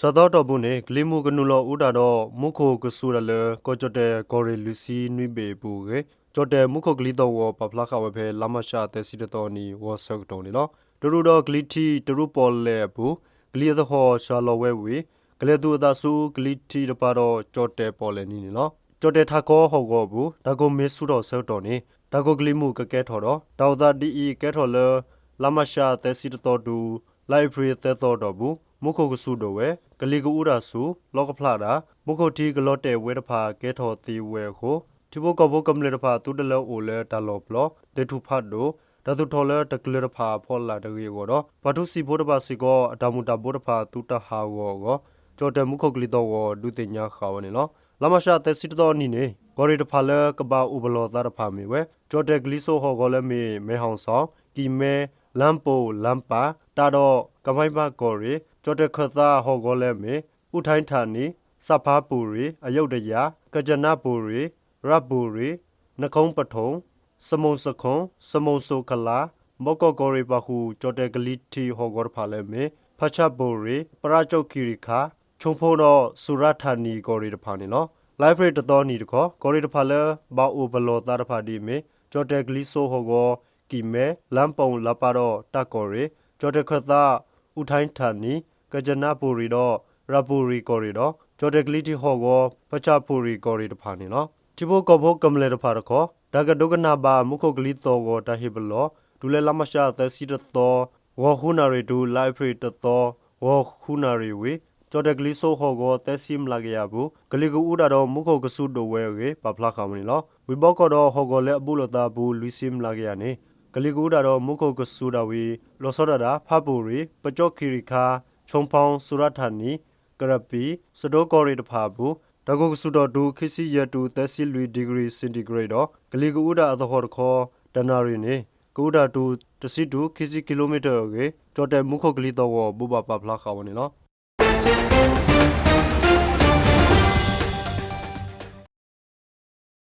စသောတော်ဘူးနေဂလီမူကနူလောဦးတာတော့မုခိုကဆူရလေကောကြတဲ့ကောရီလူစီနွိပေဘူးကေကြတဲ့မုခိုကလီတော့ဝပပလာခဝဖဲလာမရှာတဲ့စီတော်နီဝဆော့တုံနေလောတူတူတော့ဂလီတီတူရူပေါ်လေဘူးဂလီသဟောရှာလောဝဲဝေဂလေတူဒါဆူဂလီတီတပါတော့ကြတဲ့ပေါ်လေနီနေလောကြတဲ့ထကောဟောကောဘူးဒါကိုမေဆူတော့ဆော့တော်နေဒါကိုဂလီမူကကဲထော်တော့တောက်သာဒီအီကဲထော်လေလာမရှာတဲ့စီတော်တူလိုက်ဖရီတဲ့တော်တော့ဘူးမုခိုကဆူတော့ဝဲ ဂလီကူရာဆူလောကဖလာတာမုခိုတီဂလော့တဲ့ဝဲတဖာကဲထော်တီဝဲကိုတိဘကဘကမလေတဖာတူတလောအိုလဲတလောပလောတေထုဖတ်တို့ဒါသူထော်လဲတကလေတဖာဖောလာတရီကိုတော့ဘာထုစီဘိုးတဖာစီကောအတမူတာဘိုးတဖာတူတဟာဝောကိုကြောတဲ့မုခိုကလီတော့ဝဒုတင်ညာခါဝနေလောလမရှာတဲ့စစ်တော်နီနေဂေါ်ရီတဖာလဲကဘာဥဘလောသားတဖာမီဝဲကြောတဲ့ဂလီဆိုဟောကောလဲမီမဲဟောင်ဆောင်ကီမဲ လမ်ပိုလမ်ပါတာတော့ကမိုင်းဘဂေါ်ရီကြောတဲ့ခသာဟောကောလဲမီဥထိုင်းဌာနီစဖာပူရီအယုတ်တရာကကြနာပူရီရပူရီနှကုံးပထုံစမုံစခွန်စမုံဆိုကလာမော့ကောကောရီပါဟုကြောတဲ့ဂလီတီဟောကောဖာလဲမီဖချပူရီပရာချုတ်ခီရီခါချုံဖုံတော့စူရဌာနီကောရီတဖာနေနော် live rate တော်နီတခေါ်ကောရီတဖာလဲဘာအိုဘလောတာတဖာဒီမီကြောတဲ့ဂလီဆိုဟောကော ကီမဲလမ်ပုံလပါတော့တကောရီကြောတဲ့ခသာဥထိုင်းဌာနီကကြနာပူရီတော့ရပူရီကောရီတော့ကြောတဲ့ဂလီတီဟောကောပချပူရီကောရီတဖာနေနော်တိဘောကဘောကမလေတဖာတခေါ်ဒါကဒုကနာဘာမုခုတ်ဂလီတော်ကောတဟိဘလောဒူလေလမရှာသက်စီတတော်ဝခုနာရီဒူ live rate တော်ဝခုနာရီဝေကျော်တကလီဆိုဟောကိုတက်စီမလာကြရဘူးဂလီကူဦးတာတော့မုခုတ်ကဆုတိုဝဲကေပပလာခါမနီလောဝီဘောက်ကတော့ဟောကိုလည်းအပူလတာဘူးလူစီမလာကြရနေ ဂလီကူတာတော့မုခုတ်ကဆုတာဝီလောစောတာဖပူရီပကြော့ခီရီခါခြုံဖောင်းစူရဌာနီကရပီစတိုကောရီတဖာဘူးတကုတ်ဆုတော်ဒူခစီရတူတက်စီလူဒီဂရီစင်တီဂရိတ်တော့ဂလီကူဦးတာအသဟောတခေါ်ဒနာရီနေကူတာတူတစီတူခစီကီလိုမီတာကေကျော်တဲ့မုခုတ်ကလီတော့ဘူဘာပပလာခါဝနေနော်